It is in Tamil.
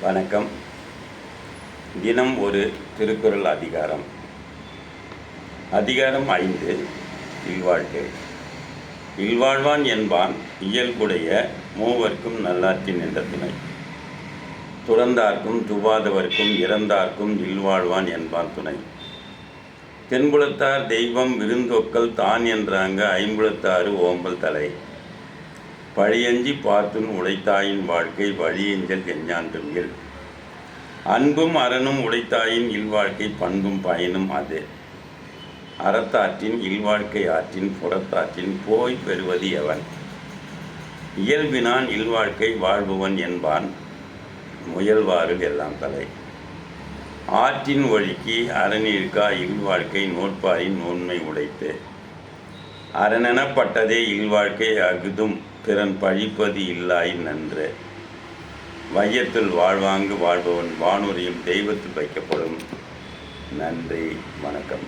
வணக்கம். தினம் ஒரு திருக்குறள் அதிகாரம். அதிகாரம் ஐந்து இல்வாழ்க்கை. இல்வாழ்வான் என்பான் இயல்புடைய மூவர்க்கும் நல்லாற்றின் என்ற துணை. துறந்தார்க்கும் துவாதவர்க்கும் இறந்தார்க்கும் இல்வாழ்வான் என்பான் துணை. தென்புலத்தார் தெய்வம் விருந்தொக்கல் தான் என்றாங்க ஐம்புலத்தாறு ஓம்பல் தலை. பழியஞ்சி பார்த்தும் உடைத்தாயின் வாழ்க்கை வழியஞ்சல் எஞ்ஞான்றுமில் அன்பும் அறனும் உடைத்தாயின் இல்வாழ்க்கை பண்பும் பயனும் அது. அறத்தாற்றின் இல்வாழ்க்கை ஆற்றின் புறத்தாற்றின் போய் பெறுவது எவன்? இயல்பினான் இல்வாழ்க்கை வாழ்பவன் என்பான் முயல்வாறு எல்லாம் தலை ஆற்றின் ஒழுக்கி அறநீர்க்கா இல்வாழ்க்கை நோட்பாரின் நோன்மை உடைத்து. அரணெனப்பட்டதே இல்வாழ்க்கை அகுதும் பிறன் பழிப்பது இல்லாய் நன்று. வையத்தில் வாழ்வாங்கு வாழ்பவன் வானூரியும் தெய்வத்தில் வைக்கப்படும் நன்றி வணக்கம்.